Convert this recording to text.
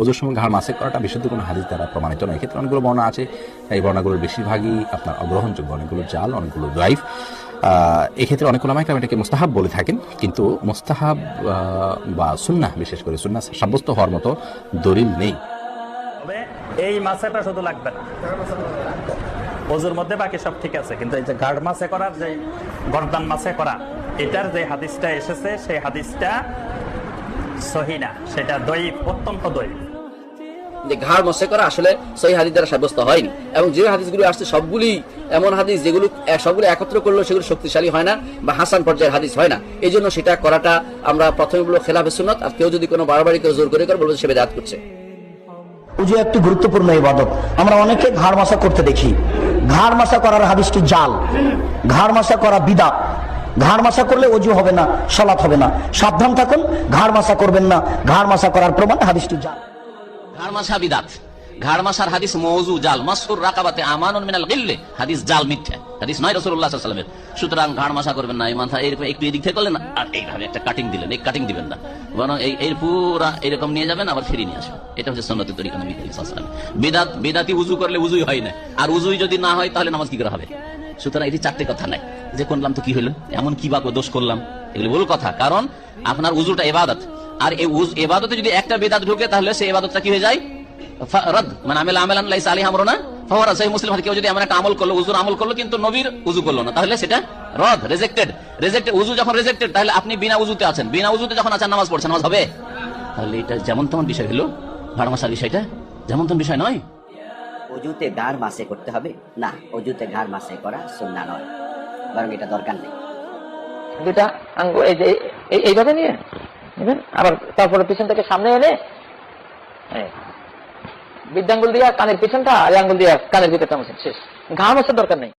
ওজোর সময় ঘাড় মাসে করাটা বিশুদ্ধ কোনো হাদিস দ্বারা প্রমাণিত নয়। এক্ষেত্রে অনেকগুলো বর্ণনা আছে। এই বর্ণাগুলোর বেশিরভাগই আপনার অগ্রহণযোগ্য, অনেকগুলো জাল, অনেকগুলো ড্রাইভ এক্ষেত্রে অনেক ওলামাইকরাম এটাকে মুস্তাহাব বলে থাকেন। কিন্তু মুস্তাহাব বা সুন্নাহ, বিশেষ করে সুন্নাহ, সাব্যস্ত হওয়ার মতো দলিল নেই। এই মাছেটা শুধু লাগবে না। অজুর মধ্যে বাকি সব ঠিক আছে। কিন্তু এই যে গার্ড মাছে করার যে গর্দান মাছে করা, এটার যে হাদিসটা এসেছে, সেই হাদিসটা সহিনা সেটা দৈব অত্যন্ত দৈব যে ঘাড় মশে করা আসলে সহি হাদিস দ্বারা সাব্যস্ত হয়নি। এবং যে হাদিসগুলো আসছে, সবগুলি এমন হাদিস যেগুলো সবগুলো একত্র করলেও সেগুলো শক্তিশালী হয় না বা হাসান পর্যায়ের হাদিস হয় না। এই জন্য সেটা করাটা আমরা প্রথমে বলব খেলাফে সুন্নত, আর কেউ যদি কোনো বারবারই কেউ জোর করে করে বলব সে বেদাত করছে। উজু একটি গুরুত্বপূর্ণ ইবাদত। আমরা অনেকে ঘাড় মাসা করতে দেখি। ঘাড় মাসা করার হাদিসটি জাল। ঘাড় মাসা করা বিদা। ঘাড় মাসা করলে অজু হবে না, সলাৎ হবে না। সাবধান থাকুন, ঘাড় মাসা করবেন না। ঘাড় মাসা করার প্রমাণ হাদিসটি জাল। বিদাত আর বিদাত করলে উজুই হয় না। আর উজুই যদি না হয়, তাহলে নামাজ কি করে হবে? সুতরাং এটি চারটে কথা নাই। যে করলাম তো কি হলো? এমন কি বা দোষ করলাম? এগুলি ভুল কথা। কারণ আপনার উজুটা এবাদত আর এই উজ এবাদতে যদি একটা বেদাত ঢুকে তাহলে সেই এবাদতটা কি হয়ে যায়? রদ। মানে আমেল আমেলান লাইসা আলাইহি আমরুনা ফাওয়ারা সেই মুসলিম কেউ যদি এমন একটা আমল করল উজুর আমল করল কিন্তু নবীর উজু করল না তাহলে সেটা রদ রেজেক্টেড রেজেক্টেড উজু যখন রেজেক্টেড তাহলে আপনি বিনা উজুতে আছেন। বিনা উজুতে যখন আছেন নামাজ পড়ছেন নামাজ হবে? তাহলে এটা যেমন তেমন বিষয় হলো। ভাড়া বিষয়টা যেমন তেমন বিষয় নয়। অজুতে গার মাসে করতে হবে? না অজুতে গার মাসে করা সুন্না নয়। বরং এটা দরকার নেই। দুটা আঙ্গুল এই যে এইভাবে নিয়ে? আবার তারপরে পিছন থেকে সামনে এনে বৃদ্ধাঙ্গুল দিয়া কানের পিছনটা আর আঙ্গুল দিয়া কানের ভিতরটা মোছেন। শেষ। ঘাম আসার দরকার নেই।